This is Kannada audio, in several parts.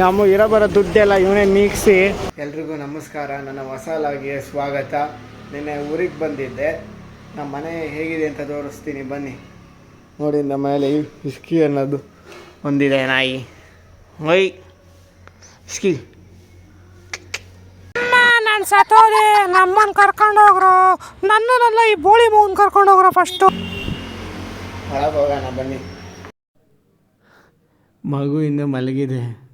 ನಮ್ಮ ಇರೋ ಬರೋ ದುಡ್ಡೆಲ್ಲ ಇವನೇ ಮೀಗಿಸಿ. ಎಲ್ರಿಗೂ ನಮಸ್ಕಾರ ನನ್ನ ಹೊಸ ಸ್ವಾಗತ. ನಿನ್ನೆ ಊರಿಗೆ ಬಂದಿದ್ದೆ. ನಮ್ಮ ಮನೆ ಹೇಗಿದೆ ಅಂತ ತೋರಿಸ್ತೀನಿ ಬನ್ನಿ. ನೋಡಿ ನಮ್ಮ ಮೇಲೆ ಇಸ್ಕಿ ಅನ್ನೋದು ಒಂದಿದೆ ನಾಯಿ. ಒಯ್ ಇಸ್ಕಿ. ನಾನು ಸತ್ತೋದೆ. ನಮ್ಮನ್ನು ಕರ್ಕೊಂಡು ಹೋಗ್ರು. ನನ್ನನ್ನೆಲ್ಲ ಈ ಬೋಳಿ ಮಗನ್ ಕರ್ಕೊಂಡು ಹೋಗ್ರು ಫಸ್ಟು ಒಳಗೆ ಹೋಗೋಣ ಬನ್ನಿ. ಮಗು ಇನ್ನು ಮಲಗಿದೆ.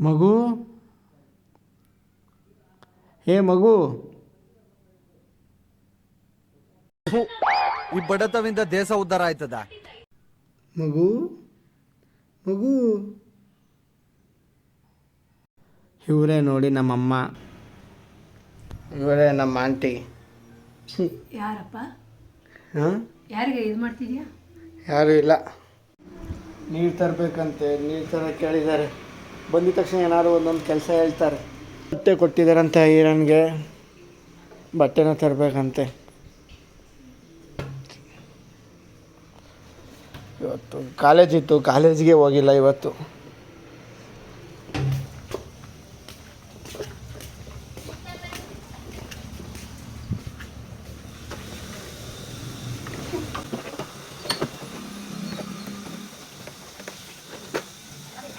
ಮಗು? ಹೇ ಮಗು? ಈ ಬಡತವಿಂದ ದೇಶ ಉದ್ಧಾರ ಆಯ್ತದ? ಮಗು? ಮಗು? ಇವರೇ ನೋಡಿ ನಮ್ಮಮ್ಮ. ಇವರೇ ನಮ್ಮ ಆಂಟಿ. ಯಾರಪ್ಪ? ಹಾಂ? ಯಾರಿಗೆ ಇದು ಮಾಡ್ತಿದ್ಯಾ? ಯಾರು ಇಲ್ಲ. ನೀರು ತರಬೇಕಂತೆ ನೀರು ತರ ಕೇಳಿದ್ದಾರೆ. ಬಂದಿದ ತಕ್ಷಣ ಏನಾದ್ರು ಒಂದೊಂದು ಕೆಲಸ ಹೇಳ್ತಾರೆ. ಬಟ್ಟೆ ಕೊಟ್ಟಿದ್ದಾರಂತ ಈರನ್ಗೆ ಬಟ್ಟೆನ ತರಬೇಕಂತೆ. ಇವತ್ತು ಕಾಲೇಜ್ ಇತ್ತು ಕಾಲೇಜಿಗೆ ಹೋಗಿಲ್ಲ ಇವತ್ತು.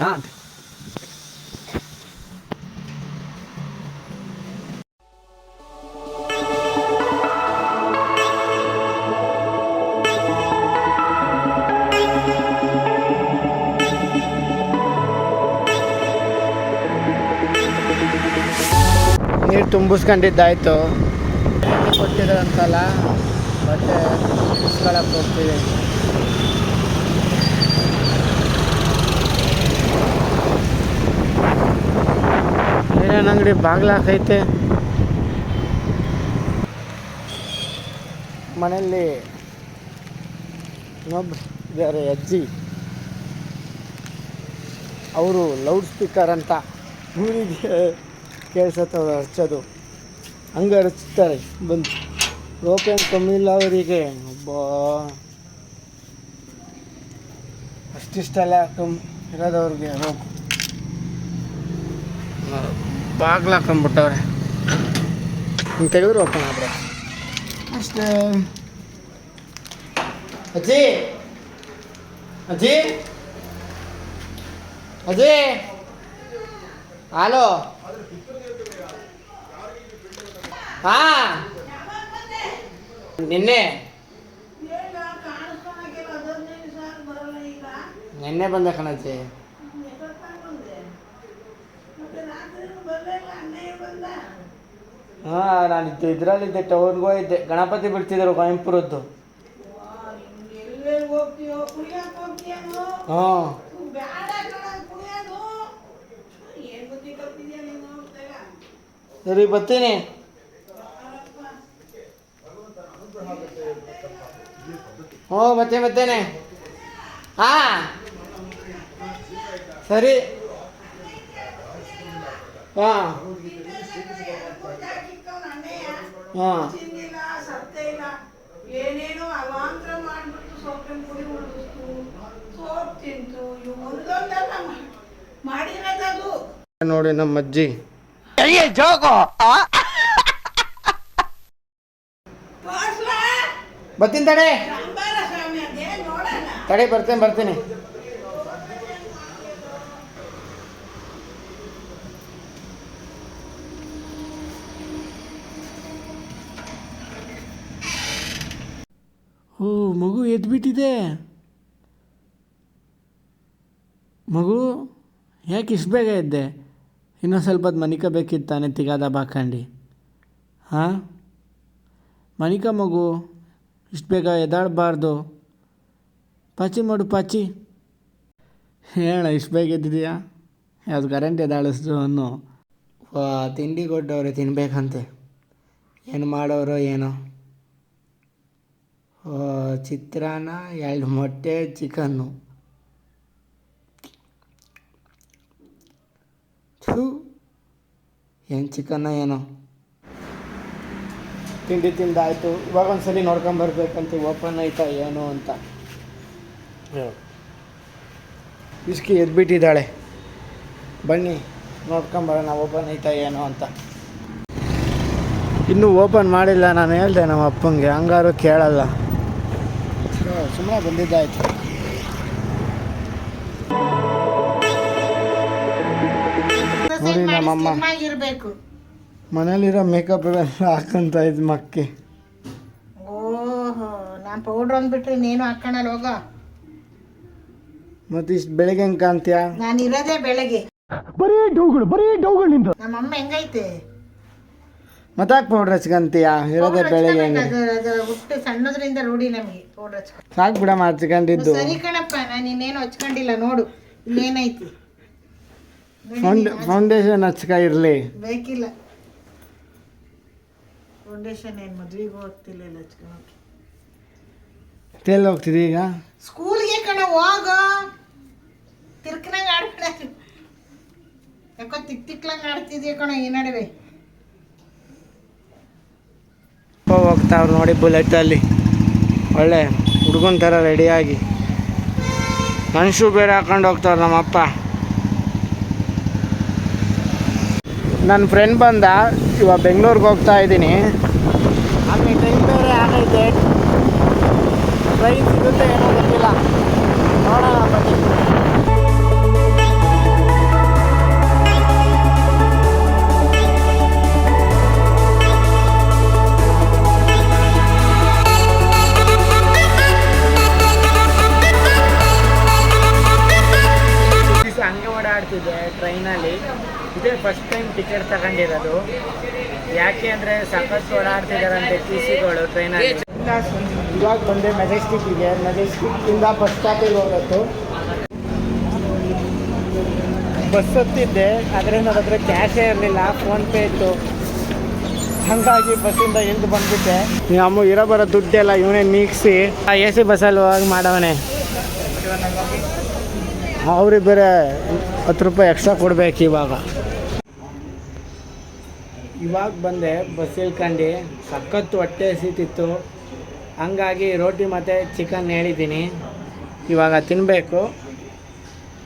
ಹಾಂ. ನೀರು ತುಂಬಿಸ್ಕೊಂಡಿದ್ದಾಯ್ತು. ಕೊಟ್ಟಿದ್ದಾರಂತಲ್ಲ ಬಟ್ಟೆ ಇಸ್ಕೊಳಕ್ಕೆ ಹೋಗ್ತೀವಿ. ಏನೇನು ಅಂಗಡಿ ಬಾಗ್ಲ ಹಾಕೈತೆ? ಮನೆಯಲ್ಲಿ ಇನ್ನೊಬ್ರು ಇದ್ದಾರೆ, ಅಜ್ಜಿ. ಅವರು ಲೌಡ್ ಸ್ಪೀಕರ್ ಅಂತ. ಊರಿಗೆ ಕೇಳಿಸತ್ತವ ಹಚ್ಚೋದು ಹಂಗೆ ಹಚ್ತಾರೆ ಬಂದು. ರೋಪೇನು ಕಮ್ಮಿ ಇಲ್ಲ ಅವರಿಗೆ ಒಬ್ಬ ಅಷ್ಟಿಷ್ಟೆಲ್ಲ ಕಮ್ಮಿ ಇರೋದವ್ರಿಗೆ ಬಾಗ್ಲ ಹಾಕೊಂಡ್ಬಿಟ್ಟವ್ರೆ. ಹಿಂಗೆ ತೆಗೆದ್ರು ಓಪನ್ ಆದ್ರೆ ಅಷ್ಟೇ. ಅಜ್ಜಿ. ಅಜ್ಜಿ. ಅಜ್ಜಿ. ಹಲೋ. ಹಾ. ನಿನ್ನೆ. ನಿನ್ನೆ ಬಂದ ಕಣಜ್ಜಿ. ಹಾ, ನಾನು ಇದ್ದು, ಇದ್ರಲ್ಲಿದ್ದೆ ಟೌನ್ಗೆ ಹೋಗಿದ್ದೆ. ಗಣಪತಿ ಬಿಡ್ತಿದ್ರು ಕೊಯಂಪುರದ್ದು ಹ್ಞೂ ಸರಿ, ಬರ್ತೀನಿ. ಹ್ಞೂ ಮತ್ತೆ ಬರ್ತೇನೆ ಹಾ? ಸರಿ. ಹಾಂ. ಹಾಂ. ತಿಂದಿಲ್ಲ ಸತ್ತೇ ಇಲ್ಲ ಏನೇನೋ ಅವಾಂತರ ಮಾಡ್ಬಿಟ್ಟು ಸೊಪ್ಪಿನ ಪುಡಿ ಉಳಿಸ್ತು ಸೋಪ್ ತಿಂತು ಇವು ಒಂದೊಂದಲ್ಲ ಮಾಡಿರೋದದು. ನೋಡಿ ನಮ್ಮ ಅಜ್ಜಿ? ಬರ್ತೀನಿ ತಡೆ. ತಡೆ ಬರ್ತೇನೆ, ಬರ್ತೀನಿ. ಓ, ಮಗು ಎದ್ಬಿಟ್ಟಿದೆ. ಮಗು, ಯಾಕೆ ಇಷ್ಟು ಬೇಗ ಎದ್ದೆ? ಇನ್ನೊಂದು ಸ್ವಲ್ಪ ಹೊತ್ತು ಮನಿಕಬೇಕಿತ್ತಾನೆ ತಿಗಾದ ಬಾಕಂಡು? ಹಾಂ? ಮನಿಕ ಮಗು, ಇಷ್ಟು ಬೇಗ ಎದ್ದಾಡಬಾರ್ದು. ಪಾಚಿ ಮಾಡು ಪಾಚಿ. ಹೇಳ ಇಷ್ಟು ಬೇಗ ಎದ್ದಿದೆಯಾ? ಯಾವ್ದು ಕರೆಂಟ್ ಎದ್ದಾಳಿಸ್ದು ಅನ್ನು. ತಿಂಡಿ ಕೊಟ್ಟವ್ರೆ ತಿನ್ಬೇಕಂತೆ. ಏನು ಮಾಡೋರೋ ಏನೋ? ಓ, ಚಿತ್ರಾನ್ನ ಎರಡು ಮೊಟ್ಟೆ ಚಿಕನ್ನು. ಥೂ ಏನು ಚಿಕನ್ನ ಏನೋ? ತಿಂಡಿ ತಿಂದಾಯಿತು. ಇವಾಗ ಒಂದ್ಸಲಿ ನೋಡ್ಕೊಂಬರ್ಬೇಕಂತ ಓಪನ್ ಆಯ್ತಾ ಏನು ಅಂತ. ವಿಸ್ಕಿ ಎದ್ಬಿಟ್ಟಿದ್ದಾಳೆ. ಬನ್ನಿ ನೋಡ್ಕೊಂಬರೋಣ ಓಪನ್ ಐತಾ ಏನು ಅಂತ. ಇನ್ನೂ ಓಪನ್ ಮಾಡಿಲ್ಲ ನಾನು ಹೇಳ್ದೆ ನಮ್ಮ ಅಪ್ಪಂಗೆ ಹಂಗಾರು ಕೇಳಲ್ಲ. ಸುಮ್ಮನೆ ಬಂದಿದ್ದಾಯ್ತು. ನೋಡಿ ನಮ್ಮಮ್ಮ. ಇರಬೇಕು ಮನೇಲಿರೋ ಮೇಕಪ್ ಎಲ್ಲ ಹಾಕೊಂತ ಇದ್ ಮಕ್ಕಿ. ಓಹೋ ನಾನು ಪೌಡ್ರ್ ಅಂದ್ಬಿಟ್ರೆ ನೀನು ಹಾಕೋಣ ಹೋಗ ಮತ್ತೆ ಇಷ್ಟು ಬೆಳಿಗ್ಗೆ ಹೆಂಗೆ ಕಾಣ್ತೀಯ? ನಾನು ಇರೋದೇ ಬೆಳಗ್ಗೆ. ಬರೀ ಡೌಗಳು ಬರೀ ಡೌಗಳು ನಿಂದು. ನಮ್ಮಮ್ಮ ಹೆಂಗೈತೆ? ಮತ್ತೆ ಯಾಕೆ ಪೌಡ್ರ್ ಹಚ್ಕಂತೀಯ? ಇರೋದೇ ಬೆಳಗ್ಗೆ ಹೆಂಗೆ? ಹುಟ್ಟು ಸಣ್ಣದ್ರಿಂದ ರೂಢಿ ನಮಗೆ ಪೌಡ್ರ್ ಹಚ್ಕೊಂಡು. ಸಾಕು ಬಿಡಮ್ಮ ಹಚ್ಕೊಂಡಿದ್ದು. ಸರಿ ಕಣಪ್ಪ ನಾನು ಇನ್ನೇನು ಹಚ್ಕೊಂಡಿಲ್ಲ ನೋಡು. ಇನ್ನೇನೈತಿ? ಫೌಂಡ್ ಫೌಂಡೇಶನ್ ಹಚ್ಕ ಇರಲಿ. ಬೇಕಿಲ್ಲ. ಫೌಂಡೇಶನ್ ಏನು ಮದ್ವೆಗೆ ಹೋಗ್ತಿಲ್ಲ ಇಲ್ಲ ಹಚ್ಕೊಳಕ್ಕೆ. ತೇಲ್ ಹೋಗ್ತಿದಿ ಈಗ? ಸ್ಕೂಲ್ಗೆ ಕಣ ಹೋಗ. ತಿರ್ಕನಂಗ ಆಡ್ಬಿಡ ಯಾಕೋ ತಿಕ್ ತಿಕ್ಲಂಗೆ ಆಡ್ತಿದ್ಯ ಕಣ ಈ ನಡುವೆ. ಹೋಗ್ತಾವ್ರು ನೋಡಿ ಬುಲೆಟಲ್ಲಿ ಒಳ್ಳೆ ಹುಡುಗನ ಥರ ರೆಡಿಯಾಗಿ ನನ್ನ ಶೂ ಬೇರೆ ಹಾಕೊಂಡು ಹೋಗ್ತಾವ್ರು ನಮ್ಮಪ್ಪ. ನನ್ನ ಫ್ರೆಂಡ್ ಬಂದ ಇವಾಗ ಬೆಂಗಳೂರಿಗೆ ಹೋಗ್ತಾ ಇದ್ದೀನಿ. ಅಲ್ಲಿ ಟೈಮ್ ಬೇರೆ ಆಗೈತೆ. ಟ್ರೈನ್ ಸಿಗುತ್ತೆ ಏನೋ ಗೊತ್ತಿಲ್ಲ. ಇದೇ ಫಸ್ಟ್ ಟೈಮ್ ಟಿಕೆಟ್ ತಗೊಂಡಿರೋದು ಯಾಕೆ ಅಂದರೆ ಸಾಕಷ್ಟು ಓಡಾಡ್ತಿದ್ದಾರಂತೆ ಟಿ ಸಿಗಳು ಟ್ರೈನಲ್ಲಿ ಇವಾಗ ಬಂದೆ ಮೆಜೆಸ್ಟಿಕ್ಕಿಗೆ ಮೆಜೆಸ್ಟಿಕ್ಕಿಂದ ಬಸ್ ಸ್ಟಾಪಿಗೆ ಹೋಗೋದು ಬಸ್ ಹತ್ತಿದ್ದೆ, ಆದರೆ ನನ್ನ ಹತ್ರ ಕ್ಯಾಶೇ ಇರಲಿಲ್ಲ ಫೋನ್ಪೇ ಇತ್ತು. ಹಾಗಾಗಿ ಬಸ್ಸಿಂದ ಇಳಿದು ಬಂದ್ಬಿಟ್ಟೆ. ನೀವು ಅಮ್ಮ ಇರೋ ಬರೋ ದುಡ್ಡೆಲ್ಲ ಇವನೇ ಮೀಗ್ಸಿ ಎ ಸಿ ಬಸ್ಸಲ್ಲಿ ಹೋಗಿ ಮಾಡವನೇ. ಅವ್ರಿಗೆ ಬೇರೆ ಹತ್ತು ರೂಪಾಯಿ ಎಕ್ಸ್ಟ್ರಾ ಕೊಡ್ಬೇಕು ಇವಾಗ. ಇವಾಗ ಬಂದೆ ಬಸ್ ಇಳ್ಕೊಂಡು ಸಖತ್ತು ಹೊಟ್ಟೆ ಸೀತಿತ್ತು ಹಂಗಾಗಿ ರೋಟಿ ಮತ್ತು ಚಿಕನ್ ಹೇಳಿದ್ದೀನಿ. ಇವಾಗ ತಿನ್ನಬೇಕು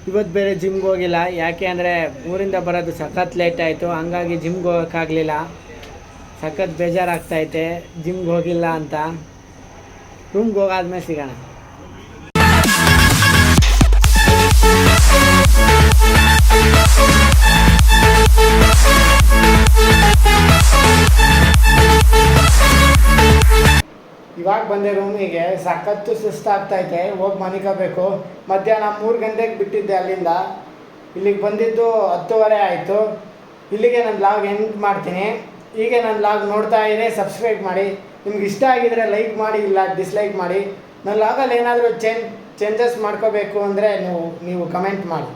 ಇವತ್ತು ಬೇರೆ ಜಿಮ್ಗೆ ಹೋಗಿಲ್ಲ. ಯಾಕೆ ಅಂದರೆ ಊರಿಂದ ಬರೋದು ಸಖತ್ ಲೇಟ್ ಆಯಿತು. ಹಂಗಾಗಿ ಜಿಮ್ಗೆ ಹೋಗೋಕ್ಕಾಗಲಿಲ್ಲ ಸಖತ್ ಬೇಜಾರಾಗ್ತೈತೆ ಜಿಮ್ಗೆ ಹೋಗಿಲ್ಲ ಅಂತ. ರೂಮ್ಗೆ ಹೋಗಾದ್ಮೇಲೆ ಸಿಗೋಣ. ಬಂದೆ ರೂಮಿಗೆ ಸಖತ್ತು ಸುಸ್ತಾಗ್ತೈತೆ, ಹೋಗಿ ಮನಿಕೋಬೇಕು ಮಧ್ಯಾಹ್ನ ಮೂರು ಗಂಟೆಗೆ ಬಿಟ್ಟಿದ್ದೆ ಅಲ್ಲಿಂದ. ಇಲ್ಲಿಗೆ ಬಂದಿದ್ದು ಹತ್ತುವರೆ ಆಯಿತು. ಇಲ್ಲಿಗೆ ನಾನು ಲಾಗ್ ಎಂಡ್ ಮಾಡ್ತೀನಿ. ಹೀಗೆ ನಾನು ಲಾಗ್ ನೋಡ್ತಾ ಇದ್ರೆ ಸಬ್ಸ್ಕ್ರೈಬ್ ಮಾಡಿ. ನಿಮ್ಗೆ ಇಷ್ಟ ಆಗಿದ್ರೆ ಲೈಕ್ ಮಾಡಿ, ಇಲ್ಲ ಡಿಸ್ಲೈಕ್ ಮಾಡಿ. ನನ್ನ ಲಾಗಲ್ಲಿ ಏನಾದರೂ ಚೇಂಜ್, ಚೇಂಜಸ್ ಮಾಡ್ಕೋಬೇಕು ಅಂದರೆ ನೀವು ನೀವು ಕಮೆಂಟ್ ಮಾಡಿ.